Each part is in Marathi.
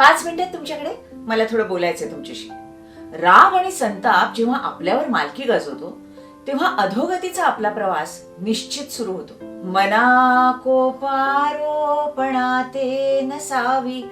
पाच मिनिटात तुमच्याकडे? मला थोडं बोलायचंय तुमच्याशी. राग आणि संताप जेव्हा आपल्यावर मालकी गाजवतो तेव्हा अधोगतीचा आपला प्रवास निश्चित सुरू होतो. मना कोपारोपणा ते नसावी.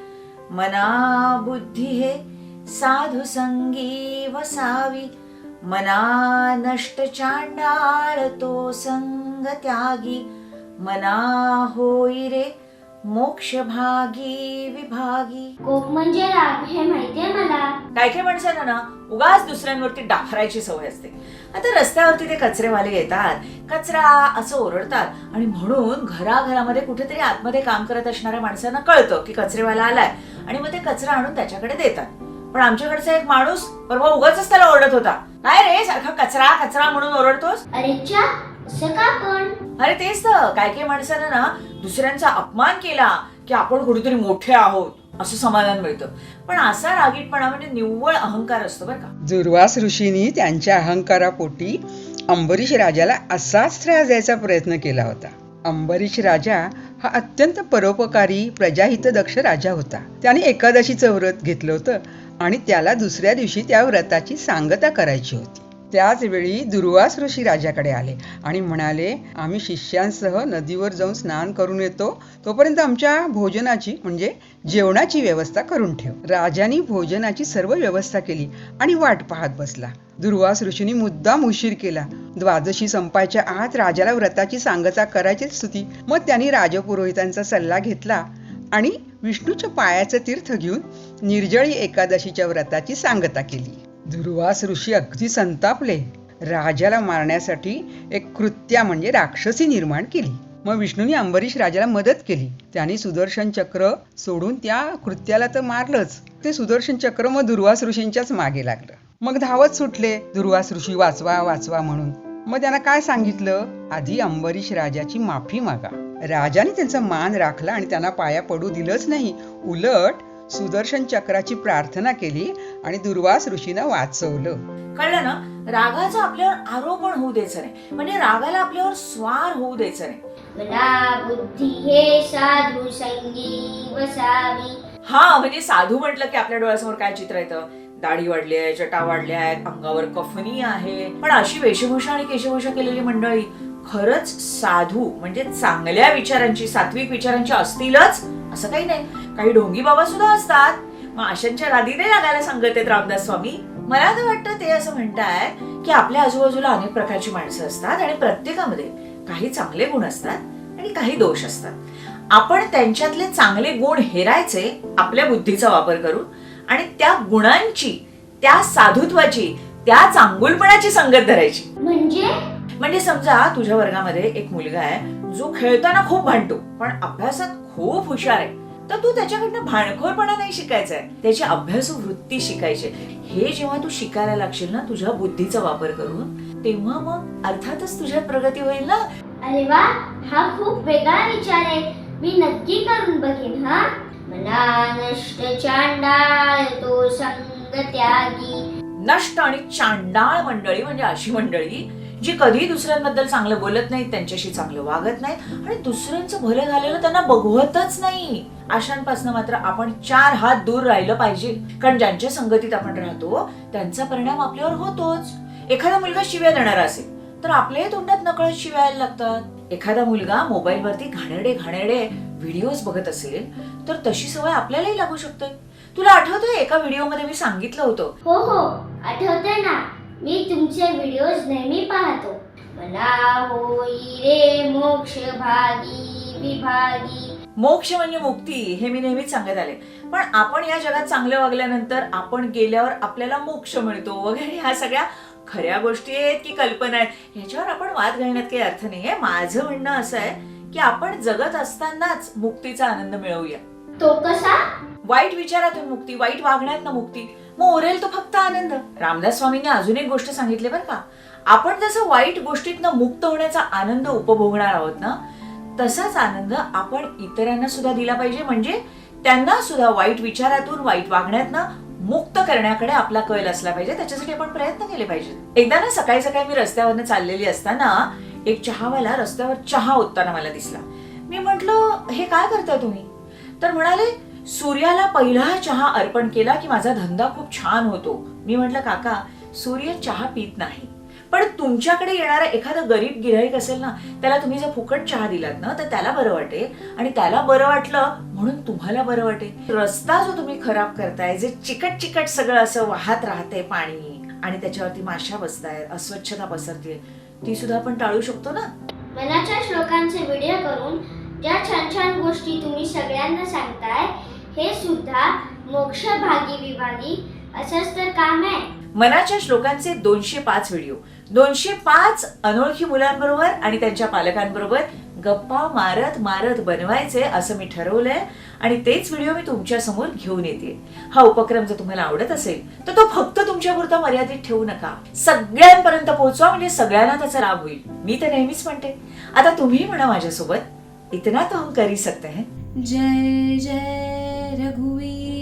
मना बुद्धी हे साधू संगी वसावी. मना नष्ट चांडाळ तो संग त्यागी. मना होई रे मोक्ष भागी विभागी म्हणजे राग हे माहितीये मला? काय काय माणसांना ना उगाच दुसऱ्यांवरती डाफरायची सवय असते. आता रस्त्यावरती ते कचरेवाले येतात कचरा असं ओरडतात आणि म्हणून घराघरामध्ये कुठेतरी आतमध्ये काम करत असणाऱ्या माणसांना कळतं की कचरेवाला आलाय आणि मग ते कचरा आणून त्याच्याकडे देतात. पण आमच्याकडचा एक माणूस परवा उगाच त्याला ओरडत होता. काय रे सारखा कचरा कचरा म्हणून ओरडतोस? अरे च्या असं का पण? अरे तेच तर. काय काय माणसानं ना दुसऱ्यांचा अपमान केला की आपण कुठेतरी मोठे आहोत असं समाधान मिळतं. पण असा रागीटपणा म्हणजे निव्वळ अहंकार असतो बरं का. दुर्वास ऋषींनी त्यांच्या अहंकारापोटी अंबरीश राजाला असाच त्रास द्यायचा प्रयत्न केला होता. अंबरीश राजा हा अत्यंत परोपकारी प्रजाहितदक्ष राजा होता. त्याने एकादशीचं व्रत घेतलं होतं आणि त्याला दुसऱ्या दिवशी त्या व्रताची सांगता करायची होती. त्याच वेळी दुर्वास ऋषी राजाकडे आले आणि म्हणाले आम्ही शिष्यांसह नदीवर जाऊन स्नान करून येतो. तोपर्यंत आमच्या भोजनाची म्हणजे जेवणाची व्यवस्था करून ठेव. राजाने भोजनाची सर्व व्यवस्था केली आणि वाट पाहत बसला. दुर्वास ऋषीने मुद्दाम उशीर केला. द्वादशी संपायच्या आत राजाला व्रताची सांगता करायचीच होती मग त्यांनी राजपुरोहितांचा सल्ला घेतला आणि विष्णूच्या पायाचं तीर्थ घेऊन निर्जळी एकादशीच्या व्रताची सांगता केली. दुर्वास ऋषी अगदी संतापले. राजाला मारण्यासाठी एक कृत्या म्हणजे राक्षसी निर्माण केली. मग विष्णूने अंबरीश राजाला मदत केली. त्याने सुदर्शन चक्र सोडून त्या कृत्याला तर मारलंच. ते सुदर्शन चक्र मग दुर्वास ऋषींच्याच मागे लागलं. मग धावत सुटले. दुर्वास ऋषी वाचवा वाचवा म्हणून. मग त्यांना काय सांगितलं? आधी अंबरीश राजाची माफी मागा. राजाने त्यांचा मान राखला आणि त्यांना पाया पडू दिलंच नाही. उलट सुदर्शन चक्राची प्रार्थना केली आणि दुर्वास ऋषींना वाचवलं. कळलं ना? रागाचा आपल्यावर आरोपण होऊ द्यायचं नाही. म्हणजे रागाला आपल्यावर स्वार होऊ द्यायचं नाही. हे साधू संगी वसावी. हा म्हणजे साधू म्हटलं की आपल्या डोळ्यासमोर काय चित्र येतं दाढी वाढली आहे जटा वाढल्या आहेत अंगावर कफनी आहे. पण अशी वेशभूषा आणि केशभूषा केलेली मंडळी खरंच साधू म्हणजे चांगल्या विचारांची सात्विक विचारांची असतीलच. असं काही नाही. काही ढोंगी बाबा सुद्धा असतात. मग अशांच्या राधीने लागायला सांगत आहेत रामदास स्वामी. मला तर वाटतं ते असं म्हणताय की आपल्या आजूबाजूला अनेक प्रकारची माणसं असतात आणि प्रत्येकामध्ये काही चांगले गुण असतात आणि काही दोष असतात. आपण त्यांच्यातले चांगले गुण हेरायचे आपल्या बुद्धीचा वापर करून आणि त्या गुणांची त्या साधुत्वाची त्या चांगुलपणाची संगत धरायची. म्हणजे? म्हणजे समजा तुझ्या वर्गामध्ये एक मुलगा आहे जो खेळताना खूप भांडतो पण अभ्यासात खूप हुशार आहे. तर तू त्याच्याकडनं भाणखोरपणा नाही शिकायचा आहे त्याची अभ्यासू वृत्ती शिकायची. हे जेव्हा तू शिकायला लागशील ना तुझ्या बुद्धीचा वापर करून तेव्हा मग अर्थातच तुझ्यात प्रगती होईल ना? अरे वा हा खूप वेगळा विचार आहे. मी नक्की करून बघेन हा? मना नष्ट चांडाळ तो संग त्यागी. नष्ट आणि चांडाळ मंडळी म्हणजे अशी मंडळी जी कधी दुसऱ्यांबद्दल चांगलं बोलत नाहीत त्यांच्याशी चांगलं वागत नाहीत आणि दुसऱ्यांचं भलं झालेलं त्यांना बघवतच नाही. अशांपासून मात्र आपण चार हात दूर राहिलं पाहिजे. कारण ज्यांच्या संगतीत आपण राहतो त्यांचा परिणाम आपल्यावर होतोच. एखादा मुलगा शिव्या देणारा असेल तर आपल्याही तोंडात नकळत शिवायला लागतात. एखादा मुलगा मोबाईलवरती घाणेरडे घाणेरडे व्हिडिओज बघत असेल तर तशी सवय आपल्यालाही लागू शकते. तुला आठवतंय एका व्हिडिओमध्ये मी सांगितलं होतं? हो हो. आठवते ना. मी तुमचे व्हिडिओज नेहमी पाहतो. मला होई रे मोक्ष भागी विभागी. मोक्ष म्हणजे मुक्ती हे मी नेहमीच सांगत आले. पण आपण या जगात चांगलं वागल्यानंतर आपण गेल्यावर आपल्याला मोक्ष मिळतो वगैरे ह्या सगळ्या खऱ्या गोष्टी आहेत की कल्पना आहेत. ह्याच्यावर आपण वाद घालण्यात काही अर्थ नाहीये. माझं म्हणणं असं आहे की आपण जगत असतानाच मुक्तीचा आनंद मिळवूया. तो कसा? वाईट विचारातून मुक्ती वाईट वागण्यातनं मुक्ती. मग उरेल तो फक्त आनंद. रामदास स्वामींनी अजून एक गोष्ट सांगितली बरं का? आपण जसं वाईट गोष्टीतनं मुक्त होण्याचा आनंद उपभोगणार आहोत ना तसाच आनंद आपण इतरांना सुद्धा दिला पाहिजे. म्हणजे त्यांना सुद्धा वाईट विचारातून वाईट वागण्यातनं मुक्त करण्याकडे आपला कल असला पाहिजे. त्याच्यासाठी आपण प्रयत्न केले पाहिजेत. एकदा ना सकाळी सकाळी मी रस्त्यावरनं चाललेली असताना एक चहावाला रस्त्यावर चहा ओतताना मला दिसला. मी म्हंटल हे काय करताय तुम्ही? तर म्हणाले सूर्याला पहिला चहा अर्पण केला की माझा धंदा खूप छान होतो. मी म्हटलं काका सूर्य चहा पित नाही. पण तुमच्याकडे येणारा एखादा गरीब गिराईक असेल ना त्याला तुम्ही जर फुकट चहा दिलात ना तर त्याला बरं वाटेल. आणि त्याला बरं वाटलं म्हणून तुम्हाला बरं वाटेल. रस्ता जो तुम्ही खराब करताय जे चिकट चिकट सगळं असं वाहत राहते पाणी आणि त्याच्यावरती माशा बसतायत अस्वच्छता पसरते ती सुद्धा आपण टाळू शकतो ना? मनाच्या श्लोकांचे व्हिडिओ करून ज्या छान छान गोष्टी तुम्ही सगळ्यांना सांगताय हे सुद्धा मोक्ष भागी विभागी असंच तर काम आहे. मनाच्या श्लोकांचे दोनशे पाच व्हिडिओ दोनशे पाच अनोळखी मुलांबरोबर आणि त्यांच्या पालकांबरोबर गप्पा मारत मारत बनवायचे असं मी ठरवलंय आणि तेच व्हिडिओ मी तुमच्यासमोर घेऊन येते. हा उपक्रम जर तुम्हाला आवडत असेल तर तो फक्त तुमच्या पुरता मर्यादित ठेवू नका. सगळ्यांपर्यंत पोहोचवा म्हणजे सगळ्यांना त्याचा लाभ होईल. मी तर नेहमीच म्हणते. आता तुम्ही म्हणा माझ्यासोबत इतना तो हम कर सकते हैं. जय जय रघुवीर